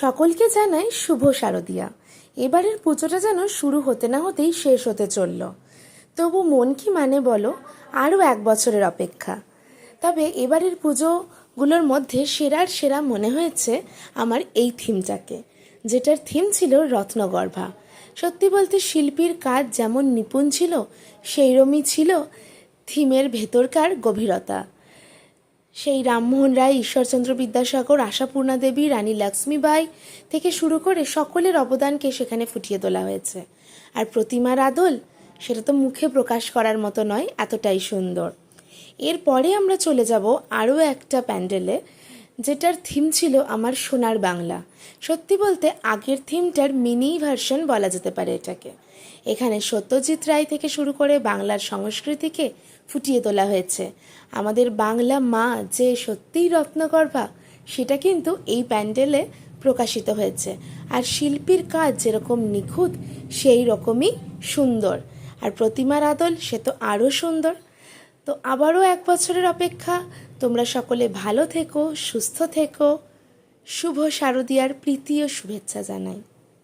সকলকে জানাই শুভ শারদিয়া। এবারের পুজোটা যেন শুরু হতে না হতেই শেষ হতে চলল। তবু মন কি মানে বলো, আরও এক বছরের অপেক্ষা। তবে এবারের পুজোগুলোর মধ্যে সেরার সেরা মনে হয়েছে আমার এই থিমটাকে, যেটার থিম ছিল রত্নগর্ভা। সত্যি বলতে শিল্পীর কাজ যেমন নিপুণ ছিল, সেইরমই ছিল থিমের ভেতরকার গভীরতা। সেই রামমোহন রায়, ঈশ্বরচন্দ্র বিদ্যাসাগর, আশাপূর্ণা দেবী, রানী লক্ষ্মীবাই থেকে শুরু করে সকলের অবদানকে সেখানে ফুটিয়ে তোলা হয়েছে। আর প্রতিমার আদল, সেটা তো মুখে প্রকাশ করার মতো নয়, এতটাই সুন্দর। এরপরে আমরা চলে যাব আরও একটা প্যান্ডেলে যেটার থিম ছিল আমার সোনার বাংলা। সত্যি বলতে, আগের থিমটার মিনি ভার্সন বলা যেতে পারে এটাকে। এখানে সত্যজিৎ রায় থেকে শুরু করে বাংলার সংস্কৃতিকে ফুটিয়ে তোলা হয়েছে। আমাদের বাংলা মা যে সত্যিই রত্নগর্ভা, সেটা কিন্তু এই প্যান্ডেলে প্রকাশিত হয়েছে। আর শিল্পীর কাজ যেরকম নিখুঁত, সেই রকমই সুন্দর। আর প্রতিমার আদল, সে তো আরও সুন্দর। তো আবারও এক বছরের অপেক্ষা। তোমরা সকলে ভালো থেকো, সুস্থ থেকো। শুভ শারদীয়ার প্রীতি ও শুভেচ্ছা জানাই।